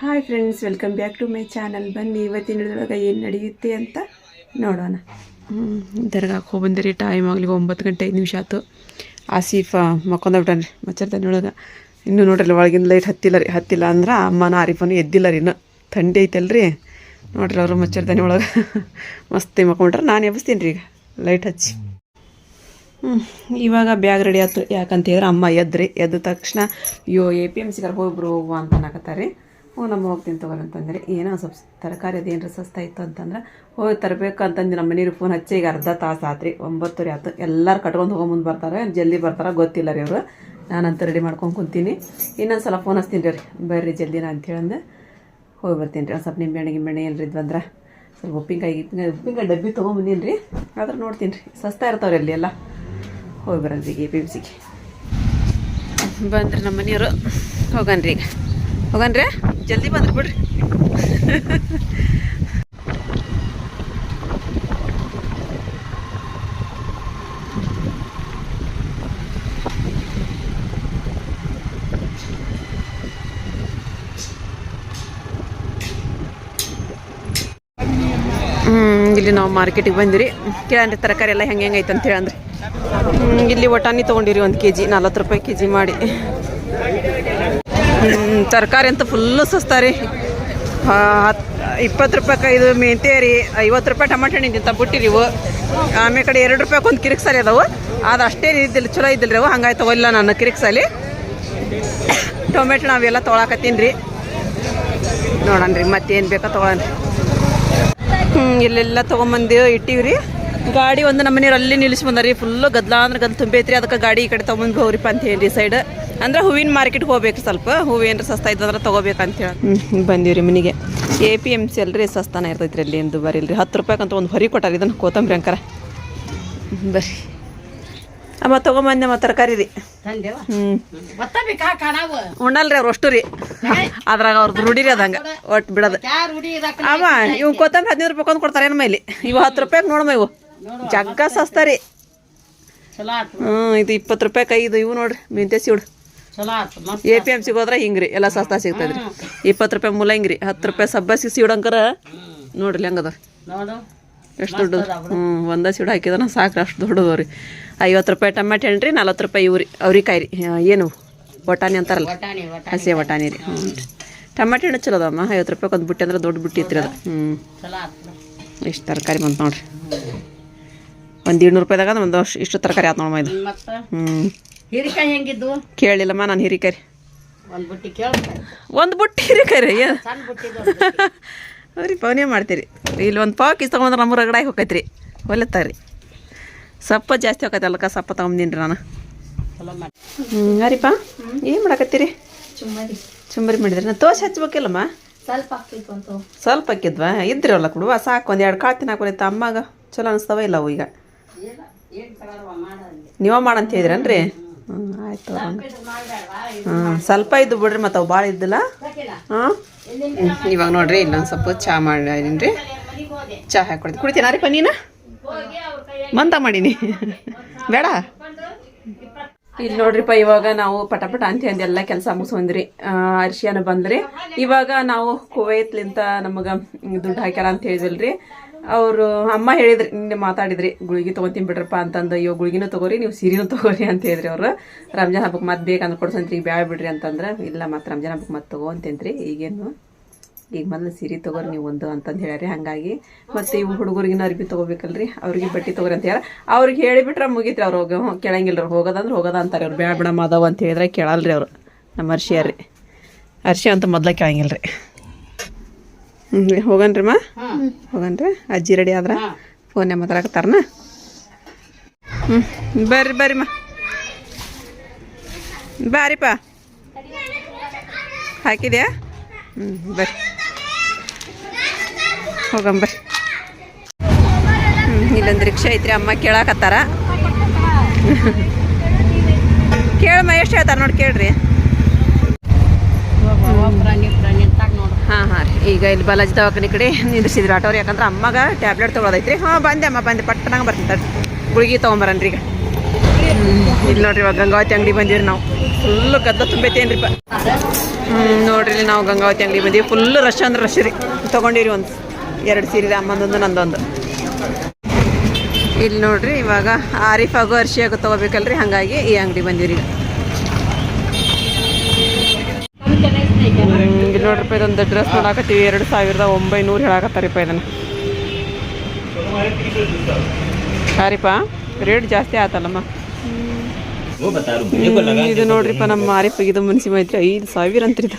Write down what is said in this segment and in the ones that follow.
Hi friends welcome back to my channel ಬನ್ನಿ, ಇವತ್ತಿನ ಹಿಡಿದೊಳಗೆ ಏನು ನಡೆಯುತ್ತೆ ಅಂತ ನೋಡೋಣ. ದರ್ಗಾಕ್ಕೆ ಹೋಗಿ ಬಂದಿರಿ. ಟೈಮ್ ಆಗಲಿ ಒಂಬತ್ತು ಗಂಟೆ ಐದು ನಿಮಿಷ ಆಯ್ತು. ಆಸೀಫ ಮಕ್ಕೊಂಡೋಗ್ಬಿಟ್ಟಾನ್ರಿ ಮಚ್ಚರ್ತಾನೆ ಒಳಗೆ. ಇನ್ನೂ ನೋಡ್ರಿ ಒಳಗಿನ ಲೈಟ್ ಹತ್ತಿಲ್ಲ ರೀ. ಹತ್ತಿಲ್ಲ ಅಂದ್ರೆ ಅಮ್ಮನ ಆರಿಫನು ಎದ್ದಿಲ್ಲ ರೀ ಇನ್ನೂ. ಥಂಡಿ ಐತಲ್ರಿ. ನೋಡ್ರಿ ಅವರು ಮಚ್ಚರ್ತಾನೆ ಒಳಗೆ. ಮಸ್ತಿ ಮಕ್ಕೊಂಡ್ರೆ. ನಾನು ಎಬ್ಬಿಸ್ತೀನಿ ರೀ ಈಗ. ಲೈಟ್ ಹಚ್ಚಿ. ಹ್ಞೂ ಇವಾಗ ಬ್ಯಾಗ್ ರೆಡಿ ಆಯ್ತು. ಯಾಕಂತ ಹೇಳಿದ್ರೆ ಅಮ್ಮ ಎದ್ರಿ. ಎದ್ದ ತಕ್ಷಣ, ಅಯ್ಯೋ ಎ ಪಿ ಎಂ ಸಿಗಾರ ಹೋಗ್ಬ್ರು ಹೋಗುವ ಅಂತ ಅನ್ನಕತ್ತಾರೆ. ಹ್ಞೂ ನಮ್ಮ ಹೋಗ್ತೀನಿ ತಗೋರಿ ಅಂತಂದ್ರೆ, ಏನೋ ಸ್ವಲ್ಪ ತರಕಾರಿ ಅದೇನು ಸಸ್ತ ಇತ್ತು ಅಂತಂದ್ರೆ ಹೋಗಿ ತರಬೇಕು ಅಂತಂದು ನಮ್ಮ ಮನೆಯವ್ರಿಗೆ ಫೋನ್ ಹಚ್ಚಿ, ಈಗ ಅರ್ಧ ತಾಸು ಆತ್ರಿ, ಒಂಬತ್ತುವರೆ ಆಯ್ತು ಎಲ್ಲರೂ ಕಟ್ಕೊಂಡು ಹೋಗೋ ಮುಂದೆ ಬರ್ತಾರೆ, ಜಲ್ದಿ ಬರ್ತಾರೆ, ಗೊತ್ತಿಲ್ಲ ರೀ ಅವರು. ನಾನಂತೂ ರೆಡಿ ಮಾಡ್ಕೊಂಡು ಕುಂತೀನಿ. ಇನ್ನೊಂದು ಸಲ ಫೋನ್ ಹಚ್ತೀನಿ ರೀ ಬರ್ರಿ ಜಲ್ದಿನ ಅಂತೇಳಂದು ಹೋಗಿ ಬರ್ತೀನಿ ರೀ. ಒಂದು ಸ್ವಲ್ಪ ನಿಂಬೆಹಣ್ಣು ಗಿಂಬೆಣ್ಣೆ ಏನ್ರಿ ಇದ್ವಂದ್ರೆ ಸ್ವಲ್ಪ ಉಪ್ಪಿನಕಾಯಿ ಗಿಪ್ಪಿನಕಾಯಿ ಉಪ್ಪಿನಕಾಯಿ ಡಬ್ಬಿ ತೊಗೊಂಬಂದಿನಿ ರೀ. ಆದ್ರೆ ನೋಡ್ತೀನಿ ರೀ. ಸಸ್ತಾ ಇರ್ತಾವ್ರಿ ಅಲ್ಲಿ ಎಲ್ಲ. ಹೋಗಿ ಬರೋಣ್ರಿ ಈಗ ಪಿ ಎಂ ಸಿಗೆ ಬಂದ್ರಿ ನಮ್ಮ ಮನೆಯವರು ಹೋಗನ್ರಿ ಈಗ. ಹೋಗನ್ರಿ. ಜಲ್ದಿ ಬಂದ್ರಿ ಬಿಡ್ರಿ. ಇಲ್ಲಿ ನಾವು ಮಾರ್ಕೆಟಿಗೆ ಬಂದಿರಿ. ಕೇಳಂದ್ರೆ ತರಕಾರಿ ಎಲ್ಲ ಹೆಂಗೆ ಹೆಂಗೆ ಐತೆ ಅಂತ ಹೇಳಂದ್ರಿ ಇಲ್ಲಿ ಒಟಾಣಿ ತೊಗೊಂಡಿರಿ ಒಂದು ಕೆ ಜಿ ನಲ್ವತ್ತು ರೂಪಾಯಿ ಕೆ ಜಿ ಮಾಡಿ. ತರಕಾರಿ ಅಂತೂ ಫುಲ್ಲು ಸಸ್ತಾ ರೀ ಇಪ್ಪತ್ತು ರೂಪಾಯಿ ಇದು ಮೆಂತ್ಯ ರೀ, ಐವತ್ತು ರೂಪಾಯಿ ಟಮಾಟೆ ಹಣ್ಣು ಬುಟ್ಟಿರಿ ಇವು. ಆಮೇಲೆ ಕಡೆ ಎರಡು ರೂಪಾಯಿ ಒಂದು ಕಿರಿಕ್ಸಾಲಿ ಅದಾವು. ಅದು ಅಷ್ಟೇ ಇದ್ದಿಲ್ಲ ಚಲೋ ಇದ್ದಿಲ್ಲ ರೀ ಅವು. ಹಂಗಾಗಿ ಇಲ್ಲ ನಾನು ಕಿರಿಕ್ಸಾಲಿ ಟೊಮೆಟೊ ನಾವೆಲ್ಲ ತೊಗೊಳಕತ್ತೀನಿ ರೀ. ನೋಡೋಣ ರೀ ಮತ್ತೇನು ಬೇಕೋ ತೊಗೊಳ್ರಿ ಹ್ಞೂ ಇಲ್ಲೆಲ್ಲ ತೊಗೊಂಬಂದು ಇಟ್ಟಿವ್ರಿ ಗಾಡಿ ಒಂದು ನಮ್ಮ ಅಲ್ಲಿ ನಿಲ್ಲಿಸಿ ಬಂದಾರಿ ಫುಲ್ಲು ಗದ್ಲ ಅಂದ್ರೆ ಗದ್ಲ ತುಂಬೈತ್ರಿ. ಅದಕ್ಕೆ ಗಾಡಿ ಈ ಕಡೆ ತೊಗೊಂಬಂದು ಹೋಗ್ರಿಪ್ಪ ಅಂತ ಹೇಳಿ ಸೈಡ್ ಅಂದ್ರೆ ಹೂವಿನ ಮಾರ್ಕೆಟ್ಗೆ ಹೋಗ್ಬೇಕು ಸ್ವಲ್ಪ. ಹೂವು ಏನಾರ ಸಸ್ತಾ ಇದ್ದಂದ್ರೆ ತೊಗೋಬೇಕು ಅಂತ ಹೇಳಿ. ಹ್ಞೂ ರೀ ಮನೆಗೆ. ಎ ಪಿ ಎಂ ಸಿ ಅಲ್ರಿ ಸಸ್ತಾನ ಇರ್ತೈತ್ರಿ ಅಲ್ಲಿ ಎಂದು ಬರೀಲ್ರಿ ಹತ್ತು ರೂಪಾಯಿಗಂತ ಒಂದು ಹೊರಿ ಕೊಟ್ಟಾರ ಇದನ್ನು ಕೋತಂಬರಿ ಅಂಕರ. ಬರ್ರಿ. ಅಮ್ಮ ತೊಗೊಂಬಂದೆ ಮತ್ತು ತರಕಾರಿ ರೀ ತಂದೆವ ಹ್ಞೂ ಉಣ್ಣಲ್ರಿ ಅವ್ರು ಅಷ್ಟು ರೀ ಅದ್ರಾಗ ಅವ್ರದ್ದು ರೂಢಿರಿ ಅದಂಗೆ. ಒಟ್ಟು ಬಿಡೋದು. ಅಮ್ಮ ರೂಢಿ ಇವ್ ಕೊತ್ತಂಬರಿ ಹದಿನೈದು ರೂಪಾಯಿ ಕೊಂದು ಕೊಡ್ತಾರೆ ಏನಮ್ಮ ಇಲ್ಲಿ? ಇವು ಹತ್ತು ರೂಪಾಯಿಗೆ ನೋಡಮ್ಮ ಇವು. ಜಗ್ಗ ಸಸ್ತಾರಿ. ಹ್ಞೂ ಇದು ಇಪ್ಪತ್ತು ರೂಪಾಯಿ ಕೈ ಇದು ಇವು ನೋಡ್ರಿ. ಮೆಂತೆ ಸಿಡು. ಎ ಪಿ ಎಂ ಸಿಗೋದ್ರೆ ಹಿಂಗ್ರಿ ರೀ ಎಲ್ಲ ಸಸ್ತಾ ಸಿಗ್ತದ್ರಿ. ಇಪ್ಪತ್ತು ರೂಪಾಯಿ ಮೂಲ ಹಿಂಗ್ರಿ ಹತ್ತು ರೂಪಾಯಿ ಸಬ್ಬಸಿ ಸಿಡಂಕರ ನೋಡ್ರಿ ಹೆಂಗದ. ಎಷ್ಟು ದೊಡ್ಡದು. ಹ್ಞೂ ಒಂದೇ ಸಿಡು ಹಾಕಿದ್ರೆ ಸಾಕ್ರಿ ಅಷ್ಟು ದೊಡ್ಡದು ರೀ ಐವತ್ತು ರೂಪಾಯಿ ಟಮಾಟೆ ಹಣ್ಣು ರೀ ನಲ್ವತ್ತು ರೂಪಾಯಿ ಇವ್ರಿ ರೀ ಅವ್ರಿಕಾಯಿ ರೀ. ಏನು? ಬಟಾಣಿ ಅಂತಾರಲ್ಲ. ಹಸಿ ಬಟಾಣಿ ರೀ. ಹ್ಞೂ ಟಮಾಟೆ ಹಣ್ಣು ಚಲೋ ಅದಮ್ಮ ಐವತ್ತು ರೂಪಾಯಿ ಒಂದು ಬುಟ್ಟಿ ಅಂದ್ರೆ ದೊಡ್ಡ ಬುಟ್ಟಿ ಐತ್ರಿ ಅದು. ಹ್ಞೂ ಇಷ್ಟು ತರಕಾರಿ ಬಂತು ನೋಡ್ರಿ. ಒಂದು ಏಳ್ನೂರು ರೂಪಾಯಿದಾಗ ಒಂದು ಇಷ್ಟು ತರಕಾರಿ ಆತು ನೋಡಮ್ಮ ಇದು ಹ್ಞೂ ಹೀರಿಕಾಯಿ ಹೆಂಗಿದ್ವು? ಕೇಳಿಲ್ಲಮ್ಮ ನಾನು ಹಿರಿಕಾಯಿ. ಒಂದು ಬುಟ್ಟಿ ಕೇಳ ಒಂದು ಬುಟ್ಟಿ ಹಿರಿಕಾಯಿ ಸಣ್ಣ ಅವ್ರಿ ಪವನೇ ಮಾಡ್ತೀರಿ. ಇಲ್ಲಿ ಒಂದು ಪಾವ್ ಕಿಸ್ ತೊಗೊಂಡ್ರೆ ನಮ್ಮ ರಗಡಾಗಿ ಹೋಗೈತ್ರಿ ಹೊಲತ್ತಾರಿ ಸಪ್ಪ ಜಾಸ್ತಿ ಹೋಗೈತೆ ಅಲ್ಲಕ್ಕ ಸಪ್ಪ ತೊಗೊಂಬಂದೀನಿ ರೀ ನಾನು. ಹ್ಞೂ ಹರಿಪ್ಪ ಏನು ಮಾಡಕತ್ತೀರಿ? ಚುಮ್ಮರಿ. ಚುಂಬರಿ ಮಾಡಿದ್ರಿ. ನಾನು ತೋಸೆ ಹಚ್ಬೇಕಿಲ್ಲಮ್ಮ? ಸ್ವಲ್ಪ ಹಾಕ್ತಿತ್ತು ಅಂತ ಸ್ವಲ್ಪ ಹಾಕಿದ್ವಾ? ಇದ್ರಲ್ಲ ಕೊಡುವ ಸಾಕು ಒಂದು ಎರಡು ಕಾಳು ತಿನ್ನಾಕೊಳೈತೆ ಅಮ್ಮಾಗ ಚಲೋ ಅನಿಸ್ತವ ಇಲ್ಲ ಅವು ಈಗ ನೀವ ಮಾಡಂತ ಹೇಳಿದ್ರನ್ರಿ? ಹ್ಞೂ ಆಯ್ತು. ಹ್ಞೂ ಸ್ವಲ್ಪ ಇದ್ದು ಬಿಡ್ರಿ ಮತ್ತು ಅವು ಭಾಳ ಇದ್ದಿಲ್ಲ. ಹಾಂ? ಇವಾಗ ನೋಡ್ರಿ ಇನ್ನೊಂದು ಸ್ವಲ್ಪ ಚಹಾ ಮಾಡಿದೀನಿ ರೀ ಚಹಾ ಹಾಕೊಡ್ತೀನಿ. ಕೊಡ್ತೀನಿ ರೀ ನೀನು? ಮಂತ ಮಾಡೀನಿ. ಬೇಡ? ಇಲ್ಲಿ ನೋಡ್ರಿಪ್ಪ ಇವಾಗ ನಾವು ಪಟಪಟ ಪಟ ಅಂತ ಅಂದು ಎಲ್ಲ ಕೆಲಸ ಮುಗಿಸ್ಕೊಂಡ್ರಿ ಅರ್ಶಿಯಾನ ಬಂದ್ರಿ. ಇವಾಗ ನಾವು ಕುವೈತ್ಲಿಂತ ನಮಗೆ ದುಡ್ಡು ಹಾಕ್ಯಾರ ಅಂತ ಹೇಳಿದ್ರಿ ಅವರು ಅಮ್ಮ ಹೇಳಿದ್ರಿ, ನಿನ್ನೆ ಮಾತಾಡಿದ್ರಿ, ಗುಳಿಗೆ ತೊಗೊಂತೀನಿ ಬಿಡ್ರಪ್ಪ ಅಂತಂದು, ಅಯ್ಯೋ ಗುಳಿಗಿನೂ ತಗೋರಿ, ನೀವು ಸೀರೆನೂ ತಗೋರಿ ಅಂತ ಹೇಳಿದ್ರಿ ಅವರು. ರಂಜಾನ್ ಹಬ್ಬಕ್ಕೆ ಮತ್ತೆ ಬೇಕಂದ್ರೆ ಕೊಡ್ಸಂತ್ರಿ ಈಗ ಬ್ಯಾಳ ಬಿಡ್ರಿ ಅಂತಂದ್ರೆ, ಇಲ್ಲ ಮತ್ತು ರಂಜಾನ್ ಹಬ್ಬಕ್ಕೆ ಮತ್ತೆ ತಗೋ ಅಂತೇನ್ರಿ ಈಗೇನು, ಈಗ ಮೊದಲು ಸೀರೆ ತಗೋರಿ ನೀವು ಒಂದು ಅಂತಂದು ಹೇಳ್ಯಾರಿ, ಹಾಗಾಗಿ. ಮತ್ತು ಇವು ಹುಡುಗರಿಗಿನ ಅರ್ಬಿ ತೊಗೋಬೇಕಲ್ರಿ, ಅವ್ರಿಗೆ ಬಟ್ಟೆ ತಗೋರಿ ಅಂತ ಹೇಳ್ಯಾರ. ಅವ್ರಿಗೆ ಹೇಳಿಬಿಟ್ರೆ ಮುಗೀತ್ರಿ ಅವ್ರು ಹೋಗ ಕೇಳಂಗಿಲ್ಲ ಅವ್ರು ಹೋಗೋದಂದ್ರೆ ಹೋಗೋದ ಅಂತಾರೆ ಅವ್ರು. ಬ್ಯಾಡ ಬಿಡಮ್ಮ ಅದಾವ ಅಂತ ಹೇಳಿದ್ರೆ ಕೇಳಲ್ರಿ ಅವರು, ನಮ್ಮ ಅರ್ಶಿಯ ರೀ ಅರ್ಶಿ ಅಂತ ಮೊದಲ ಕೇಳಂಗಿಲ್ಲ ರೀ ಹ್ಞೂ ಹೋಗನ್ರಿ ಮಾ. ಹೋಗನ್ರಿ. ಅಜ್ಜಿ ರೆಡಿ ಆದ್ರ ಫೋನ್ ಮಾತಾಡಕತ್ತಾರನ. ಹ್ಞೂ ಬರ್ರಿ ಬರ್ರಿ ಮಾ. ಬಾರಿಪ್ಪ ಹಾಕಿದ್ಯಾ? ಹ್ಞೂ ಬರ್ರಿ. ಹೋಗಂಬರ್ರಿ ಹ್ಞೂ ಇಲ್ಲೊಂದು ರಿಕ್ಷಾ ಐತ್ರಿ ಅಮ್ಮ ಕೇಳಾಕತ್ತಾರ. ಕೇಳಮ್ಮ ಎಷ್ಟು ಹೇಳ್ತಾರೆ ನೋಡಿ ಕೇಳ್ರಿ ಪ್ರಾಣಿ ಪ್ರಾಣಿ ಅಂತ ನೋಡು ಹಾಂ ಹಾಂ ರೀ ಈಗ ಇಲ್ಲಿ ಬಾಲಾಜಿ ದವಾಖಾನೆ ಕಡೆ ನಿಂದಿಸಿದ್ರು ಆಟೋರು ಯಾಕಂದ್ರೆ ಅಮ್ಮಗ ಟ್ಯಾಬ್ಲೆಟ್ ತೊಗೊಳೋದೈತ್ರಿ. ಹಾಂ, ಬಂದೆ ಅಮ್ಮ, ಬಂದೆ. ಪಟ್ಟಣಂಗೆ ಬರ್ತೈತೆ ತಡ್ರಿ ಗುಳಿಗೆ ತೊಗೊಂಬರನ್ರಿ ಈಗ. ಇಲ್ಲಿ ನೋಡ್ರಿ ಇವಾಗ ಗಂಗಾವತಿ ಅಂಗಡಿ ಬಂದಿವ್ರಿ ನಾವು. ಫುಲ್ ಗದ್ದ ತುಂಬೈತೇನ್ರಿಪ್ಪ ಹ್ಞೂ ನೋಡ್ರಿ ಇಲ್ಲಿ ನಾವು ಗಂಗಾವತಿ ಅಂಗಡಿ ಬಂದೀವಿ. ಫುಲ್ ರಶ್ ಅಂದ್ರೆ ರಶ್ ರೀ. ತೊಗೊಂಡಿರಿ ಒಂದು, ಎರಡು ಸೀರೆ ಅಮ್ಮಂದೊಂದು, ನಂದೊಂದು. ಇಲ್ಲಿ ನೋಡ್ರಿ ಇವಾಗ ಆರಿಫ್ ಆಗೋ ಅರ್ಶಿ ಆಗೋ ತೊಗೋಬೇಕಲ್ರಿ. ಹಾಗಾಗಿ ಈ ಅಂಗಡಿ ಬಂದಿವ್ರಿ ಈಗ. ನೋಡ್ರಿಪ್ಪ ಒಂದು ಡ್ರೆಸ್ ನೋಡಾಕತ್ತೀವಿ ಎರಡು ಸಾವಿರದ ಒಂಬೈನೂರು ಹೇಳಾಕತ್ತಾರಿಪ್ಪ ಇದನ್ನು ಸಾರಿಪ್ಪ ರೇಟ್ ಜಾಸ್ತಿ ಆತಲ್ಲಮ್ಮ. ಇದು ನೋಡ್ರಿಪ್ಪ ನಮ್ಮ ಮಾರಿಪ್ಪ ಇದು ಮುನ್ಸಿ ಮೈತ್ರಿ ಐದು ಸಾವಿರ ಅಂತ್ರಿ ಇದು.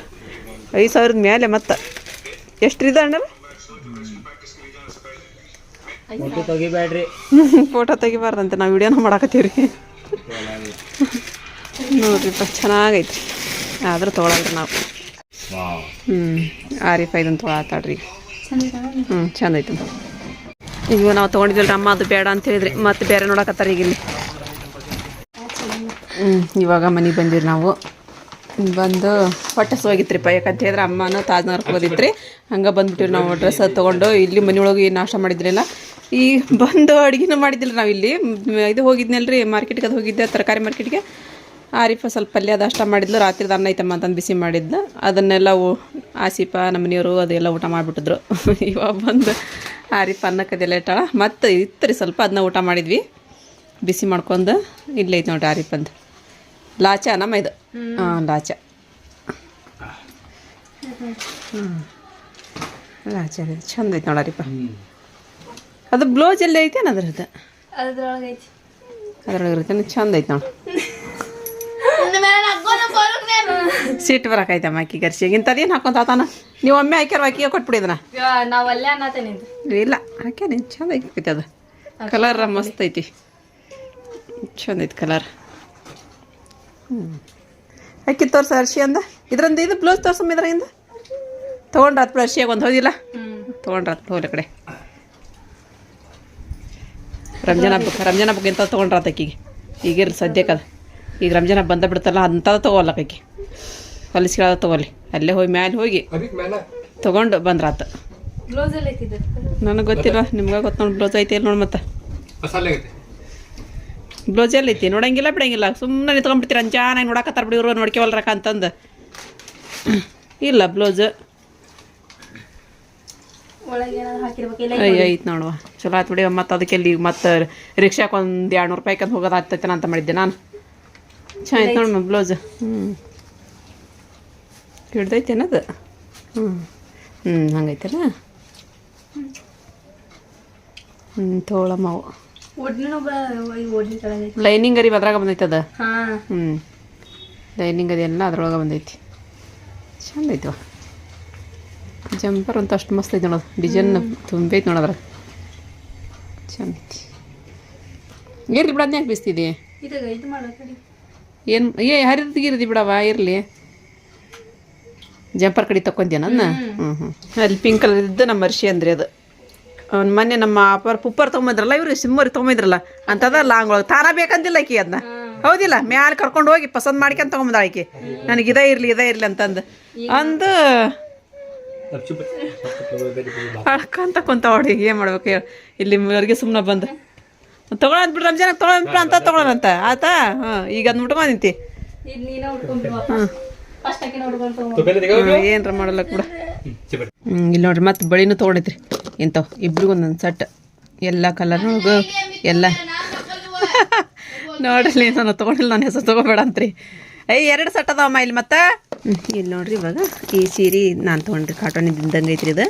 ಐದು ಸಾವಿರದ ಮೇಲೆ ಮತ್ತೆ. ಎಷ್ಟ್ರಿದ ಅಣ್ಣ ಫೋಟೋ ತೆಗಿಬಾರ್ದಂತೆ ನಾವು ವಿಡಿಯೋನ ಮಾಡಾಕತ್ತೀವ್ರಿ ನೋಡ್ರಿಪ್ಪ ಚೆನ್ನಾಗೈತ್ರಿ. ಆದ್ರೆ ತೊಗೊಳಲ್ರಿ ನಾವು. ಹ್ಞೂ ಆರಿಫ ಇದನ್ನು ಆತಾಡ್ರಿ ಹ್ಞೂ ಚಂದ ಐತೆ ಈಗ ನಾವು ತೊಗೊಂಡಿದ್ವಲ್ರಿ ಅಮ್ಮ ಅದು ಬೇಡ ಅಂತ ಹೇಳಿದ್ರಿ. ಮತ್ತೆ ಬೇರೆ ನೋಡಕತ್ತಾರ ಈಗ ಇಲ್ಲಿ ಹ್ಞೂ ಇವಾಗ ಮನೆಗೆ ಬಂದಿರಿ ನಾವು. ಬಂದು ಹೊಟ್ಟೆ ಹೋಗಿತ್ರಿಪ್ಪ ಯಾಕಂತ ಹೇಳಿದ್ರೆ ಅಮ್ಮನ ತಾಜ್ನಗರ್ಗೆ ಹೋಗಿದ್ರಿ ಹಂಗೆ ಬಂದ್ಬಿಟ್ಟಿವಿ ನಾವು ಡ್ರೆಸ್ ಅದು ತೊಗೊಂಡು. ಇಲ್ಲಿ ಮನೆಯೊಳಗೆ ನಾಷ್ಟ ಮಾಡಿದ್ರಲ್ಲ. ಈ ಬಂದು ಅಡುಗೆನೂ ಮಾಡಿದ್ದಿಲ್ಲ ನಾವು ಇಲ್ಲಿ ಇದು ಹೋಗಿದ್ನಲ್ರಿ ಮಾರ್ಕೆಟ್ಗೆ ಅದು ಹೋಗಿದ್ದೆ ತರಕಾರಿ ಮಾರ್ಕೆಟ್ಗೆ. ಆರಿಫ ಸ್ವಲ್ಪ ಪಲ್ಯ ಅದು ಅಷ್ಟ ಮಾಡಿದ್ಲು. ರಾತ್ರಿದ ಅನ್ನ ಐತಮ್ಮ ಅಂತಂದು ಬಿಸಿ ಮಾಡಿದ್ಲು. ಅದನ್ನೆಲ್ಲ ಆಸಿಪ ಆಸಿಫ ನಮ್ಮ ಮನೆಯವರು ಅದೆಲ್ಲ ಊಟ ಮಾಡಿಬಿಟ್ಟಿದ್ರು. ಇವಾಗ ಬಂದು ಆರಿಫ ಅನ್ನಕ್ಕದೆಲ್ಲ ಇಟ್ಟಾಳ. ಮತ್ತು ಇತ್ತು ರೀ ಸ್ವಲ್ಪ ಅದನ್ನ ಊಟ ಮಾಡಿದ್ವಿ. ಬಿಸಿ ಮಾಡ್ಕೊಂಡು ಇಲ್ಲೈತೆ ನೋಡ್ರಿ ಅಂತ ಲಾಚ ನಮ್ಮ ಇದು ಹಾಂ ಲಾಚ. ಹ್ಞೂ ಲಾಚ ಚಂದ ಐತೆ ನೋಡರಿಪ್ಪ ಅದು ಬ್ಲೌಸ್ ಎಲ್ಲ ಐತೆ ಅದ್ರದ್ದು ಅದ್ರೊಳಗೆ ಐತಿ ಅದ್ರೊಳಗೆ ಚಂದ ಐತೆ ನೋಡು. ಸೀಟ್ ಬರಕೈತಮ್ಮ ಅಕ್ಕಿ ಗರ್ಸಿಗೆ ಇಂಥದೇನು ಹಾಕೊಂತ ಆತಾನ ನೀವು ಒಮ್ಮೆ ಹಾಕ್ಯಾರ ಅಕ್ಕಿಗೆ ಕೊಟ್ಬಿಡಿದನ ನಾವು ಅಲ್ಲೇ ಅನ್ನತೇನೆ ಇಲ್ಲ ಹಾಕ್ಯಾನ ಚಂದ ಐತಿ ಅದು. ಕಲರ್ ಮಸ್ತ್ ಐತಿ. ಚಂದ ಐತಿ ಕಲರ್ ಹ್ಞೂ ಅಕ್ಕಿ ತೋರ್ಸ ಅರ್ಶಿ ಅಂದ. ಇದ್ರಿಂದ ಇದು ಬ್ಲೌಸ್ ತೋರ್ಸಮ್ಮ ಇದ್ರಿಂದ. ತೊಗೊಂಡ್ರ ಹತ್ತು ಅರ್ಶಿಯಾಗ ಒಂದು ಹೋದಿಲ್ಲ. ತೊಗೊಂಡ್ರ ಹತ್ತು ಹೋಗ್ಲಿ ಕಡೆ. ರಂಜಾನ್ ಹಬ್ಬಕ್ಕೆ ರಂಜಾನ್ ಹಬ್ಬಕ್ಕೆ ಇಂಥದ್ದು ತೊಗೊಂಡ್ರ ಅಕ್ಕಿಗೆ? ಈಗಿರ್ಲಿ ಸದ್ಯಕ್ಕೆ ಅದು. ಈಗ ರಂಜಾನ್ ಹಬ್ಬ ಬಂದ ಬಿಡ್ತಲ್ಲ ಅಂಥದ್ದು ತೊಗೊಲ್ಲ ಅಕ್ಕಿ ಹೊಲಿಸ್ಕೊಳ್ಳೋದು ತಗೋಲಿ. ಅಲ್ಲೇ ಹೋಗಿ ಮ್ಯಾಲೆ ಹೋಗಿ ತಗೊಂಡು ಬಂದ್ರಾತ. ನನಗೆ ಗೊತ್ತಿಲ್ಲ ನಿಮ್ಗೆ ಗೊತ್ತು ನೋಡಿ ಬ್ಲೌಸ್ ಐತಿ ನೋಡಿ ಮತ್ತೆ. ಬ್ಲೌಸ್ ಎಲ್ಲ ಐತಿ? ನೋಡಂಗಿಲ್ಲ ಬಿಡಂಗಿಲ್ಲ. ಸುಮ್ಮನೆ ನಿಂತ್ಕೊಂಡ್ಬಿಡ್ತೀರ ಅಂಜಾನಾಗಿ ನೋಡಕತ್ತಾರ ಬಿಡಿ ಇವರು ನೋಡ್ಕೊವಲ್ರಕ್ಕ ಅಂತಂದು. ಇಲ್ಲ ಬ್ಲೌಸ್. ಒಳಗೆ ಏನಾದ್ರು ಹಾಕಿರ್ಬೇಕಿಲ್ಲ ಅಯ್ಯ ಐತಿ? ನೋಡುವ. ಚಲೋ ಆಯ್ತು ಬಿಡಿ. ಮತ್ತೆ ಅದಕ್ಕೆ ಇಲ್ಲಿ ಮತ್ತೆ ರಿಕ್ಷಾಕ್ಕೆ ಒಂದು ಎರಡು ನೂರು ರೂಪಾಯಿ ಹೋಗೋದು ಆಗ್ತೈತೆ ಅಂತ ಮಾಡಿದ್ದೆ ನಾನು. ಚೆನ್ನಾಗಿ ನೋಡಿ ಬ್ಲೌಸ್. ಹ್ಞೂ ಹಿಡ್ದೈತೇನದು ಹ್ಞೂ ಹ್ಞೂ ಹಂಗೈತಲ್ಲ? ಹ್ಞೂ ತೋಳಮ್ಮವು ಲೈನಿಂಗ್ ಅರಿ ಅದ್ರಾಗ ಬಂದೈತೆ ಹಾ. ಹ್ಞೂ ಲೈನಿಂಗ್ ಅದೆಲ್ಲ ಅದ್ರೊಳಗೆ ಬಂದೈತಿ. ಚಂದ ಐತವ ಜಂಪರ್ ಅಂತ ಅಷ್ಟು ಮಸ್ತ್ ಐತಿ ನೋಡೋದು ಡಿಸೈನ್ ತುಂಬೈತಿ ನೋಡೋದ್ರ ಚಂದ ಐತಿ ಇರ್ಲಿ ಬಿಡ ಯಾಕೆ ಬೀಸ್ತಿದಿ? ಏನು ಏ ಹರಿದು ಗಿರಿದಿ ಬಿಡವ ಇರಲಿ. ಜಂಪರ್ ಕಡೆ ತಕೊಂಡ್ಯ ನನ್ನ? ಹ್ಞೂ ಹ್ಞೂ ಅಲ್ಲಿ ಪಿಂಕ್ ಕಲರ್ ಇದ್ದು ನಮ್ಮ ಅರ್ಶಿ ಅಂದ್ರೆ ಅದು. ಅವ್ನು ಮೊನ್ನೆ ನಮ್ಮ ಅಪ್ಪರ್ ಪುಪ್ಪರ್ ತೊಗೊಂಬಂದ್ರಲ್ಲ ಇವ್ರು ಸಿಮ್ಮರಿ ತೊಗೊಂಬಂದ್ರಲ್ಲ ಅಂತದ ಲಾಂಗ್ ಒಳಗೆ. ತಾನ ಬೇಕಂತಿಲ್ಲ ಆಕಿ ಅದನ್ನ ಹೌದಿಲ್ಲ ಮ್ಯಾಲೆ ಕರ್ಕೊಂಡು ಹೋಗಿ ಪಸಂದ್ ಮಾಡ್ಕೊಂಡ್ ತೊಗೊಂಬಂದ ಆಕಿ. ನನಗೆ ಇದೇ ಇರಲಿ ಇದೇ ಇರಲಿ ಅಂತಂದು. ಅಂದು ಅಳ್ಕಂತ ಕುಂತ ಹೊಡಿ ಏನು ಮಾಡ್ಬೇಕು ಹೇಳಿ. ಇಲ್ಲಿ ಅವ್ರಿಗೆ ಸುಮ್ಮನೆ ಬಂದು. ತೊಗೊಳಂತ ಬಿಡ್ರಿ ತೊಗೊಳಂತ ತೊಗೊಳ ಅಂತ ತೊಗೊಳಂತ ಆತಾ ಹಾಂ ಈಗ ಅದು ಮುಟ್ಕೊಂಡಿ ಇದು ನೀನ ಮಾಡಲ್ಲ ಕೂಡ ಏನರ ಇಲ್ಲಿ ನೋಡ್ರಿ ಮತ್ತೆ ಬಳಿನೂ ತಗೊಂಡೈತ್ರಿ ಇಂಥವು ಇಬ್ರಿಗೂ ಒಂದೊಂದು ಸೆಟ್. ಎಲ್ಲ ಕಲರ್ ಎಲ್ಲ. ನೋಡ್ರಿ ನಾನು ತೊಗೊಂಡಿಲ್ಲ ನನ್ನ ಹೆಸರು ತಗೋಬೇಡ ಅಂತ್ರಿ. ಐ ಎರಡು ಸೆಟ್ ಅದಾವಮ್ಮ ಇಲ್ಲಿ ಮತ್ತೆ? ಇಲ್ಲಿ ನೋಡ್ರಿ ಇವಾಗ ಈ ಸೀರೆ ನಾನು ತೊಗೊಂಡ್ರಿ ಕಾಟನ್ ಇದ್ದಂಗೆ ಐತ್ರಿ ಇದು.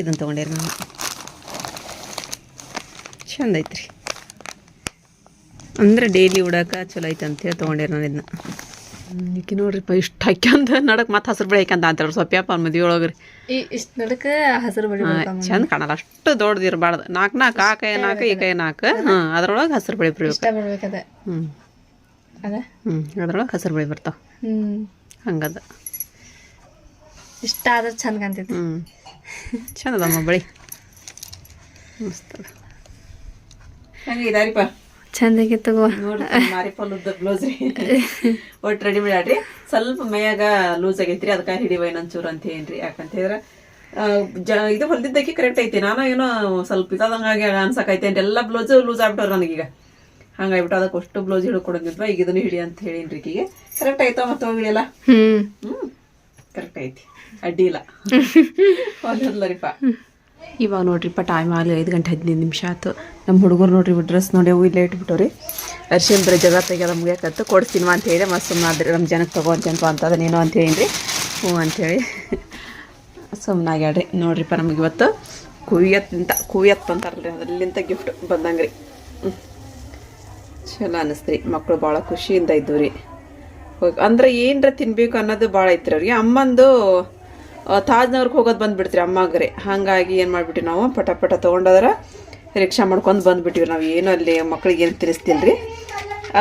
ಇದನ್ನು ತೊಗೊಂಡಿರಿ ನಾನು. ಚಂದ ಐತ್ರಿ. ಅಂದ್ರೆ ಡೈಲಿ ಉಡಾಕ ಚಲೋ ಐತೆ ಅಂತೇಳಿ ತೊಗೊಂಡಿರಿ ನಾನು ಇದನ್ನ ಈಕಿ ನೋಡ್ರಿಪ್ಪ ಇಷ್ಟು ಹಾಕ್ಯಂದ ನಡಕ್ ಮತ್ತೆ ಹಸಿರು ಬೆಳೆ ಹಾಕ್ಯಂತ ಅಂತಾರ ಸೊಪ್ಪ್ಯಪ್ಪ ಮದಿ ಒಳಗ್ರಿ ಈ ಇಷ್ಟು ನಡಕ ಹಸಿರು ಬಳಿ ಚಂದ ಕಾಣಲ್ಲ ಅಷ್ಟು ದೊಡ್ಡದಿರಬಾರ್ದು ನಾಲ್ಕು ನಾಲ್ಕು ಆ ಕೈ ನಾಲ್ಕು ಈ ಕೈ ನಾಲ್ಕು ಹಾಂ ಅದ್ರೊಳಗೆ ಹಸಿರು ಬೆಳೆ ಬರ್ಬೇಕು. ಹ್ಞೂ ಅದ. ಹ್ಞೂ ಅದ್ರೊಳಗೆ ಹಸಿರು ಬೆಳೆ ಬರ್ತಾವೆ. ಹ್ಞೂ ಹಂಗದ. ಇಷ್ಟ ಆದ್ರೆ ಚಂದ ಕಾಣ್ತೈತಿ. ಹ್ಞೂ ಚಂದ ಅದಮ್ಮ ಬಳಿ ಮಸ್ತ ಹಂಗಿದಾರಿಪ್ಪ ಚಂದ ಆಗೈತೆ ತಗೋ ಮಾರಿಪಲ್ಲದ ಬ್ಲೌಸ್ ರೀ. ಒಟ್ಟು ರೆಡಿ ಮಾಡ್ಯಾಡ್ರಿ ಸ್ವಲ್ಪ ಮೈಯಾಗ ಲೂಸ್ ಆಗೈತ್ರಿ ಅದಕ್ಕೆ ವೈ ಇನ್ನೊಂಚೂರು ಅಂತ ಏನ್ರಿ ಯಾಕಂತ ಹೇಳಿದ್ರೆ ಜ ಇದು ಹೊಲ್ದಿದ್ದಕ್ಕೆ ಕರೆಕ್ಟ್ ಐತಿ. ನಾನು ಏನೋ ಸ್ವಲ್ಪ ಇದಾದಂಗಾಗಿ ಅನ್ಸಕೈತೆ ಅಂತ ಎಲ್ಲ ಬ್ಲೌಸ್ ಲೂಸ್ ಆಗ್ಬಿಟ್ಟಾರ ನನಗೀಗ ಹಂಗಾಗ್ಬಿಟ್ಟು ಅದಕ್ಕೆ ಅಷ್ಟು ಬ್ಲೌಸ್ ಹಿಡಿದು ಕೊಡೋದಿದ್ವ ಈಗ ಇದನ್ನು ಹಿಡಿ ಅಂತ ಹೇಳಿನ್ರಿ ಈಕಿಗೆ ಕರೆಕ್ಟ್ ಆಯ್ತಾ ಮತ್ತೆ ಹೋಗಿಲ್ಲ ಹ್ಮ್. ಕರೆಕ್ಟ್ ಐತಿ. ಅಡ್ಡಿ ಇಲ್ಲ. ಒಂದಲ್ಲರಿಪ್ಪ ಇವಾಗ ನೋಡ್ರಿಪ್ಪ ಟೈಮ್ ಆಗಲಿ, ಐದು ಗಂಟೆ ಹದಿನೈದು ನಿಮಿಷ ಆಯ್ತು. ನಮ್ಮ ಹುಡುಗರು ನೋಡ್ರಿ ಡ್ರೆಸ್ ನೋಡಿ, ಅವು ಇಲ್ಲೇ ರೀ ಅರ್ಶಿನ ಬರೀ ಜಗ ತೆಗೆದ ಮುಗಿಯಕತ್ತು ಕೊಡ್ತೀನಿ ಅಂತ ಹೇಳಿ ಮತ್ತು ಸುಮ್ಮನೆ ಆದ್ರೆ ನಮ್ಮ ಜನಕ್ಕೆ ತೊಗೊಂತೇನಪ್ಪ ಅಂತ ನೀನು ಅಂತ ಹೇಳಿನ್ರಿ. ಹ್ಞೂ ಅಂಥೇಳಿ ಸುಮ್ಮನಾಗ್ಯಾಡ್ರಿ ನೋಡ್ರಿಪ್ಪ ನಮಗೆ ಇವತ್ತು ಕುಯ್ಯತ್ತಿಂತ ಕುಯ್ಯತ್ ಅಂತಾರಲ್ರಿ ಅದರಲ್ಲಿಂತ ಗಿಫ್ಟ್ ಬಂದಂಗೆ ರೀ ಚಲೋ ಅನ್ನಿಸ್ತ್ರಿ ಮಕ್ಕಳು ಭಾಳ ಖುಷಿಯಿಂದ ಇದ್ದವು ರೀ ಅಂದರೆ ಅಂದ್ರೆ ಏನರ ತಿನ್ಬೇಕು ಅನ್ನೋದು ಭಾಳ ಐತ್ರಿ ಅವ್ರಿಗೆ. ಅಮ್ಮಂದು ತಾಜ್ನಗರ್ಗೆ ಹೋಗೋದು ಬಂದ್ಬಿಡ್ತ್ರಿ ಅಮ್ಮಗ್ರೆ. ಹಾಗಾಗಿ ಏನು ಮಾಡಿಬಿಟ್ಟು ನಾವು? ಪಟ ಪಟ ತೊಗೊಂಡಾದ್ರೆ ರಿಕ್ಷಾ ಮಾಡ್ಕೊಂಡು ಬಂದ್ಬಿಟ್ಟಿವಿ ನಾವು. ಏನು ಅಲ್ಲಿ ಮಕ್ಳಿಗೆ ಏನು ತಿಳಿಸ್ತಿಲ್ಲ ರೀ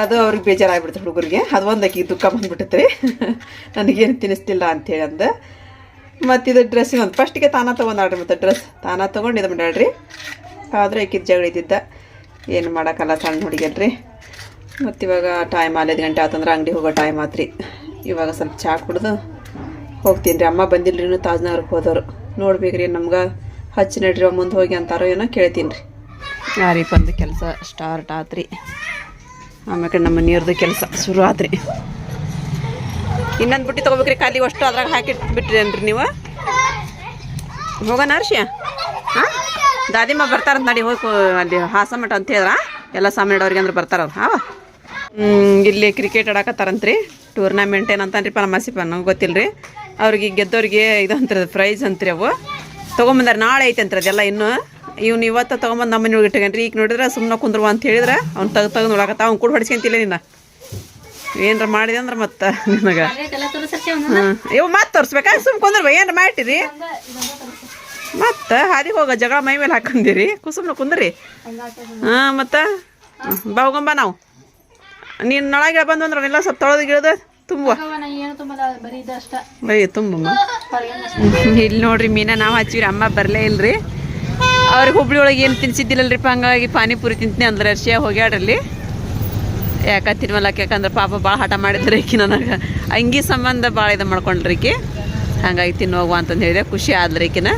ಅದು ಅವ್ರಿಗೆ ಬೇಜಾರಾಗ್ಬಿಡ್ತು ಹುಡುಗರಿಗೆ. ಅದು ಒಂದು ಆಕಿಗೆ ದುಃಖ ಬಂದ್ಬಿಟ್ಟೈತೆ ರೀ ನನಗೇನು ತಿನ್ನಿಸ್ತಿಲ್ಲ ಅಂತೇಳಿ ಅಂದ. ಮತ್ತು ಇದು ಡ್ರೆಸ್ ಒಂದು ಫಸ್ಟಿಗೆ ತಾನ ತೊಗೊಂಡಾಡ್ರಿ ಮತ್ತು ಡ್ರೆಸ್ ತಾನ ತೊಗೊಂಡು ಇದು ಮಾಡಾಡ್ರಿ ಆದರೆ ಆಕಿದ ಜಗಳ ಇದ್ದಿದ್ದ. ಏನು ಮಾಡೋಕ್ಕಲ್ಲ ಸಣ್ಣ ಹುಡುಗಿಯಲ್ರಿ. ಮತ್ತು ಇವಾಗ ಟೈಮ್ ಆಲೈದು ಗಂಟೆ ಆತಂದ್ರೆ ಅಂಗಡಿ ಹೋಗೋ ಟೈಮ್ ಆತ್ರಿ. ಇವಾಗ ಸ್ವಲ್ಪ ಚಾ ಕುಡ್ದು ಹೋಗ್ತೀನಿ ರೀ. ಅಮ್ಮ ಬಂದಿಲ್ಲ ರೀ ತಾಜ್ನಗರ್ಗೆ ಹೋದವರು. ನೋಡ್ಬೇಕ್ರಿ ನಮ್ಗೆ ಹಚ್ಚಿ ನಡ್ರಿ ಮುಂದೆ ಹೋಗಿ ಅಂತಾರೋ ಏನೋ ಕೇಳ್ತೀನಿ ರೀ. ಯಾರೀ ಬಂದು ಕೆಲಸ ಸ್ಟಾರ್ಟ್ ಆತ್ರಿ. ಆಮೇಲೆ ನಮ್ಮ ನೀರ್ದು ಕೆಲಸ ಶುರು ಆತ್ರಿ. ಇನ್ನೊಂದು ಬುಟ್ಟಿ ತೊಗೋಬೇಕ್ರಿ, ಖಾಲಿ ಅಷ್ಟು ಅದ್ರಾಗ ಹಾಕಿಟ್ಬಿಟ್ರಿ ಏನ್ರಿ ನೀವು? ಹೋಗೋಣ ಅರ್ಷಿಯ ಹಾಂ? ದಾದಿಮ್ಮ ಬರ್ತಾರಂತ ನಡಿ, ಹೋಗಿ ಅಲ್ಲಿ ಹಾಸ ಮಠ ಅಂತ ಹೇಳಿದ್ರ? ಎಲ್ಲ ಸಾಮಾನ್ಯ ಇಡೋರಿಗೆ ಅಂದ್ರೆ ಬರ್ತಾರ ಅವ್ರು. ಹಾವ? ಇಲ್ಲಿ ಕ್ರಿಕೆಟ್ ಆಡಕತ್ತಾರಂತ್ರಿ. ಟೂರ್ನಮೆಂಟ್ ಏನಂತಾನ್ರಿಪ್ಪ ನಮ್ಮ ಮಸಿಪ ನಂಗೆ ಗೊತ್ತಿಲ್ಲ ರೀ ಅವ್ರಿಗೆ ಗೆದ್ದವ್ರಿಗೆ ಇದು ಅಂತಾರೆ ಪ್ರೈಸ್ ಅಂತ್ರಿ ಅವು. ತೊಗೊಂಬಂದಾರೆ, ನಾಳೆ ಐತೆ ಅಂತಾರೆ ಅದೆಲ್ಲ ಇನ್ನೂ. ಇವ್ನು ಇವತ್ತು ತೊಗೊಂಬಂದು ನಮ್ಮ ಮನೆ ಇಟ್ಕೊಂಡ್ರಿ. ಈಗ ನೋಡಿದ್ರೆ ಸುಮ್ಮನೆ ಕುಂದ್ರುವ ಅಂತ ಹೇಳಿದ್ರೆ ಅವ್ನು ತೆಗ್ದು ತೆಗೆದು ನೋಡಕತ್ತ. ಅವ್ನು ಕೂಡ ಹೊಡಿಸ್ಕೊಂತಿಲ್ಲ ನಿನ್ನ ಏನಾರ ಮಾಡಿದೆ ಅಂದ್ರೆ ಮತ್ತೆ ನಿನಗೆ. ಹ್ಞೂ ಇವು ಮತ್ತೆ ತೋರಿಸ್ಬೇಕಾ? ಸುಮ್ ಕುಂದ್ರವ. ಏನಾರ ಮಾಡಿರಿ ಮತ್ತೆ ಹಾದಿ ಹೋಗ, ಜಗಳ ಮೈ ಮೇಲೆ ಹಾಕೊಂಡಿರಿ ಕುಸುಮ್ನ ಕುಂದ್ರಿ. ಹಾಂ, ಮತ್ತೆ? ಬಾವುಗಂಬ ನಾವು. ನೀನು ನೊಳಗೆ ಬಂದು ಅಂದ್ರೆ ಸ್ವಲ್ಪ ತೊಳೆದು ಗಿಳದ ತುಂಬುವ ಬೈ ತುಂಬಮ್ಮ ಇಲ್ಲಿ ನೋಡ್ರಿ ಮೀನ ನಾವು ಹಚ್ಚಿವ್ರಿ ಅಮ್ಮ ಬರಲೇ ಇಲ್ರಿ. ಅವ್ರಿಗೆ ಹುಬ್ಳಿ ಒಳಗೆ ಏನು ತಿನ್ಸಿದ್ದಿಲ್ಲಲ್ರಿಪ್ಪ ಹಂಗಾಗಿ ಪಾನಿಪುರಿ ತಿಂತೀನಿ ಅಂದ್ರೆ ಅರ್ಶಿಯ ಹೋಗ್ಯಾಡ್ರಲ್ಲಿ ಯಾಕ ತಿನ್ವಲ್ಲಕ್ಕೆ ಯಾಕಂದ್ರೆ ಪಾಪ ಭಾಳ ಹಠ ಮಾಡಿದ್ರಿ ಈಕಿ ನನಗೆ. ಅಂಗಿ ಸಂಬಂಧ ಭಾಳ ಇದು ಮಾಡ್ಕೊಂಡ್ರಿ ಈಕಿ ಹಾಗಾಗಿ ತಿನ್ನೋಗುವ ಅಂತಂದು ಹೇಳಿದೆ ಖುಷಿ ಆದ್ರಿ ಈಕಿನ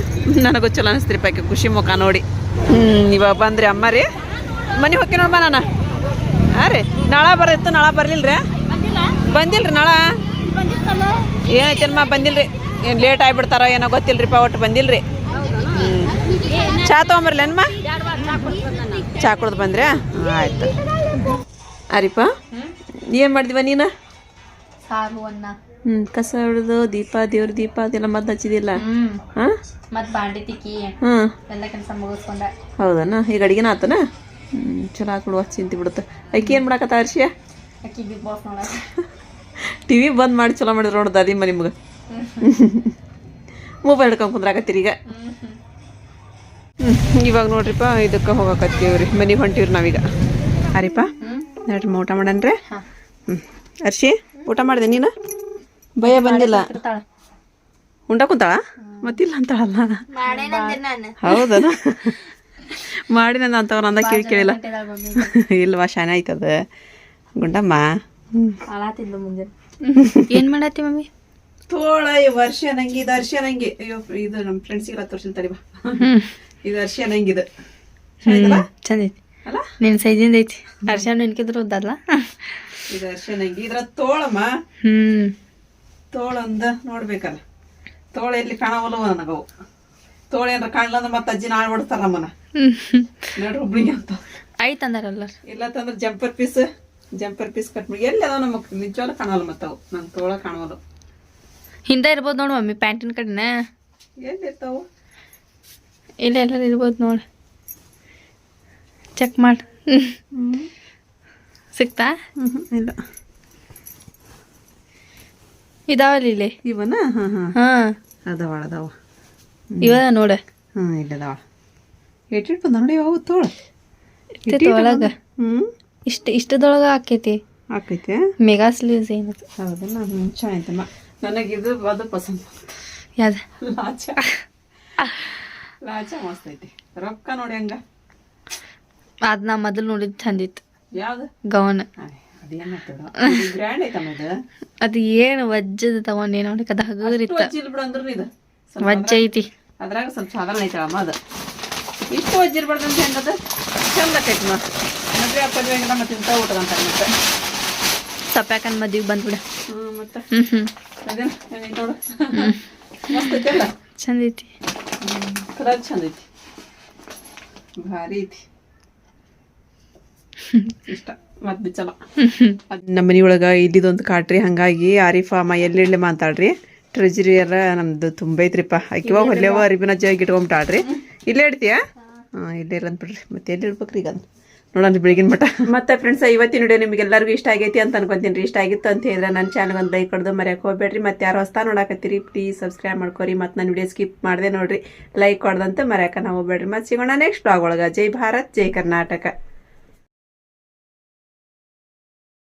ನನಗೂ ಚಲೋ ಅನಿಸ್ತ್ರಿ ಪಾಕಿ ಖುಷಿ ಮುಖ ನೋಡಿ. ಹ್ಞೂ ಇವಾಗ ಬಂದ್ರಿ ಅಮ್ಮ ರೀ. ಮನೆ ಹೋಗಿ ನೋಡ್ಬಾ ನಾನು. ಹಾಂ ರೀ ನಾಳೆ ಬರತ್ತು ನಾಳೆ ಬರಲಿಲ್ಲ ರೀ ಬಂದಿಲ್ಲ ರೀ ನಾಳೆ ಏನೈತೇನಮ್ಮ ಬಂದಿಲ್ರಿ? ಏನು ಲೇಟ್ ಆಗಿಬಿಡ್ತಾರ ಏನೋ ಗೊತ್ತಿಲ್ರಿಪ್ಪ ಒಟ್ಟು ಬಂದಿಲ್ರಿ? ಚಾ ಚಾ ತೊಗೊಂಬರ್ಲೇನಮ್ಮ? ಚಾ ಕುಡ್ದು ಬಂದ್ರೆ? ಆಯ್ತು. ಅರಿಪ ಏನು ಮಾಡಿದಿವ ನೀನು? ಸಾರು ಅನ್ನ. ಹ್ಞೂ ಕಸ ಹಿಡಿದು ದೀಪ ದೇವ್ರ ದೀಪ ಅದೆಲ್ಲ ಮದ್ದು ಹಚ್ಚಿದಿಲ್ಲ ಹಾಂ? ಮತ್ತೆ ಬಾಂಡೆ ತಿಕ್ಕಿ ಹ್ಞೂ ಎಲ್ಲ ಕೆಲಸ ಮುಗಿಸ್ಕೊಂಡ. ಹೌದನ? ಈಗ ಅಡಿಗೆನ ಆತನ? ಹ್ಞೂ ಚಲೋ ಕೊಡುವ ಚಿಂತೆ ಬಿಡುತ್ತೆ ಅಕ್ಕಿ ಏನು ಮಾಡಕತ್ತ ಅರ್ಶಿಯ ಅಕ್ಕಿ ಬಿಗ್ ಬಾಸ್ ನೋಡ ಟಿ ವಿ ಬಂದ್ ಮಾಡಿ ಚಲೋ ಮಾಡಿದ್ರು ನೋಡ್ದ ಅದಿಮ್ಮ ನಿಮ್ಗೆ ಮೊಬೈಲ್ ಹಿಡ್ಕೊಂಡು ಕುಂದ್ರಾಕತ್ತೀರಿ ಈಗ. ಹ್ಮ್, ಇವಾಗ ನೋಡ್ರಿಪ್ಪ ಇದಕ್ಕೆ ಹೋಗಕತ್ತೀವ್ರಿ ಮನೆಗೆ ಹೊಂಟಿವ್ರಿ ನಾವೀಗ. ಅರಿಪ್ಪ ನೋಡ್ರಿ ಊಟ ಮಾಡನ್ರಿ. ಹ್ಞೂ ಅರ್ಶಿ ಊಟ ಮಾಡಿದೆ ನೀನು? ಭಯ ಬಂದಿಲ್ಲ. ಉಂಡ ಕುಂತಾಳ? ಮತ್ತಿಲ್ಲ ಅಂತಾಳಲ್ಲ. ಹೌದನ? ಮಾಡಿ ನನ್ನ ಅಂತವ್ರ ಅಂದ ಕೇಳಿ ಕೇಳಿಲ್ಲ. ಇಲ್ವಾ ಶಾನೆ ಆಯ್ತದ? ಗುಂಡಮ್ಮ. ಹ್ಞೂ ಹಾಳಾತಿದ್ಲು ಮುಂಜಾನೆ ಏನ್ ಮಾಡತ್ತಿ ಮಮ್ಮಿ? ತೋಳ ವರ್ಷ ನಂಗೆ ಇದು ಅರ್ಶಿ ನಂಗೆ. ಅಯ್ಯೋ ಇದು ನಮ್ಮ ಫ್ರೆಂಡ್ಸಿಗೆಲ್ಲ ತೋರಿಸಿಲ್ಲ ತಡಿವಾ ಇದು ಅರ್ಶಿ ನಂಗಿದು ಚಂದ ಐತಿ. ಅಲ್ಲ? ನಿನ್ ಸೈಜಿಂದ ಐತಿ. ಅರ್ಶನ ನೆನ್ಕಿದ್ರು ಉದ್ದಲ್ಲ ಇದು ಅರ್ಶಿ ನಂಗೆ. ಇದ್ರ ತೋಳಮ್ಮ ಹ್ಮ್. ತೋಳಂದ ನೋಡ್ಬೇಕಲ್ಲ. ತೋಳ ಎಲ್ಲಿ ಕಾಣವಲ್ಲವ ನನಗವು. ತೋಳ ಏನಾರ ಕಾಣಲ್ಲ ಅಂದ್ರೆ ಮತ್ತೆ ಅಜ್ಜಿ ನಾಳೆ ಹೊಡ್ತಾರ ನಮ್ಮನ ನೋಡ್ರಿ ಹುಬ್ಳಿಗೆ ಅಂತ. ಅಂದಾರಲ್ಲ ಇಲ್ಲ ತಂದ್ರೆ jumper piece. Jumper piece cut ಮಾಡಿ ಎಲ್ಲಿ ಅದಾವ ನಮಗೆ ನಿಜವಾಗ್ಲೂ ಕಾಣಲ್ಲ ಮತ್ತವು ನಂಗೆ ತೋಳ ಕಾಣವಲ್ಲ. ಹಿಂದೆ ಇರ್ಬೋದು ನೋಡು ಮಮ್ಮಿ ಪ್ಯಾಂಟಿನ ಕಡೆನ. ಎಲ್ಲಿ ಇರ್ತಾವು ಇಲ್ಲ ಎಲ್ಲರೂ ಇರ್ಬೋದು ನೋಡು. ಚೆಕ್ ಮಾಡಿ. ಸಿಕ್ತಾ? ಇಲ್ಲ. ಇದಾವಲ್ಲ ಇಲ್ಲಿ? ಇವನ? ಹಾಂ ಹಾಂ. ಹಾ. ಅದಾವ ಅದಾವ. ಇವ ನೋಡ. ಹಾಂ ಇಲ್ಲದಾವ ಎಟ್ಟಿಟ್ಟು ಬಂದ ನೋಡಿ ಅವು ತೋಳ. ಒಳಗ. ಹ್ಞೂ ಇಷ್ಟ ಇಷ್ಟದೊಳಗ ಆಕೈತಿ. ಆಕೈತೆ? ಮೆಗಾ ಸ್ಲೀವ್ಸ್ ಏನದು ಮುಂಚೆ ಆಯ್ತಮ್ಮ ನನಗೆ ಇದು ಅದು ಪಸಂದ್. ಯಾವ್ದು? ಲಾಚ. ಲಾಚ ಮಸ್ತ್ ಐತಿ. ರೊಕ್ಕ ನೋಡಿ ಹಂಗ. ಅದ್ ನಾ ಮೊದಲು ನೋಡಿದ್ ಚಂದಿತ್ತು ಯಾವ್ದು? ಗೌನ್. ಅದು ಏನು ವಜ್ಜದ ತಗೊಂಡೆ ನೋಡಿ ಅದ ಹಗುರಿತ್ತ ವಜ್ಜ ಐತಿ. ಅದ್ರಾಗ ಸ್ವಲ್ಪ ಸಾಧಾರಣ ಐತಳಮ್ಮ ಅದು. ಇಷ್ಟು ವಜ್ಜಿರ್ಬಾರ್ದು ಅಂತ ಹೆಂಗದ? ಚಂದ ಆಕೈತಿ ಮಾ ಮದುವೆ ಮತ್ತೆ ಇಂಥ ಊಟದಂತಾರೆ ಮತ್ತೆ. ಸಪ್ಯಾಕನ್ ಮದ್ವಿಗೆ ಬಂದ್ಬಿಡ. ಹ್ಞೂ ಮತ್ತೆ? ಹ್ಮ್ ಹ್ಮ್. ಅದೇನು ಏನ್ ನೋಡು. ಮಸ್ತ್ ಐತಲ್ಲ ಚಂದ ಐತಿ. ಕಲರ್ ಚಂದ ಐತಿ. ಭಾರಿ ಐತಿ. ಇಷ್ಟ ಮತ್ತೆ ನಮ್ಮ ಇಲ್ಲಿದೊಂದು ಕಾಟ್ರಿ ಹಂಗಾಗಿ ಆರಿಫ ಅಮ್ಮ ಎಲ್ಲಿ ಮಾತಾಡ್ರಿ. ಟ್ರೆಜರಿಯರ ನಮ್ದು ತುಂಬ ಐತ್ರಿಪ್ಪ. ಆಕಿವ ಹೊಲೆವ ಅರಿಬಿನ ಜಗ್ ಇಟ್ಕೊಂಬಿಟ್ಟಾಳ್ರಿ. ಇಲ್ಲೇ ಇಡ್ತೀಯಾ? ಹಾಂ ಇಲ್ಲೇ ಇರಂತ ಬಿಡ್ರಿ ಮತ್ತೆ ಎಲ್ಲಿ ಇಡ್ಬೇಕ್ರಿ ಈಗ? ನೋಡೋಣ ಬೆಳಗಿನ ಮಟ್ಟ ಮತ್ತೆ ಫ್ರೆಂಡ್ಸ್ ಇವತ್ತಿನ ವಿಡಿಯೋ ನಿಮ್ಗೆಲ್ಲರಿಗೂ ಇಷ್ಟ ಆಗೈತಿ ಅಂತ ಅನ್ಕೊಂತೀನಿ ಇಷ್ಟ ಆಗಿತ್ತು ಅಂತ ಹೇಳಿದ್ರೆ ನನ್ನ ಚಾನಲ್ ಒಂದು ಲೈಕ್ ಕೊಡೋದು ಮರ್ಯಾಕೆ ಹೋಗ್ಬೇಡ್ರಿ. ಮತ್ತೆ ಯಾರು ಹೊಸ್ತಾ ನೋಡಕತ್ತೀರಿ ಪ್ಲೀಸ್ ಸಬ್ಸ್ಕ್ರೈಬ್ ಮಾಡ್ಕೊರಿ. ಮತ್ತೆ ನನ್ನ ವಿಡಿಯೋ ಸ್ಕಿಪ್ ಮಾಡಿದೆ ನೋಡ್ರಿ. ಲೈಕ್ ಕೊಡ್ದಂತ ಮರ್ಯಾಕ ನಾವು ಹೋಗ್ಬೇಡ್ರಿ. ಮತ್ತೆ ಸಿಗೋಣ ನೆಕ್ಸ್ಟ್ ಬ್ಲಾಗ್ ಒಳಗೆ. ಜೈ ಭಾರತ್, ಜೈ ಕರ್ನಾಟಕ.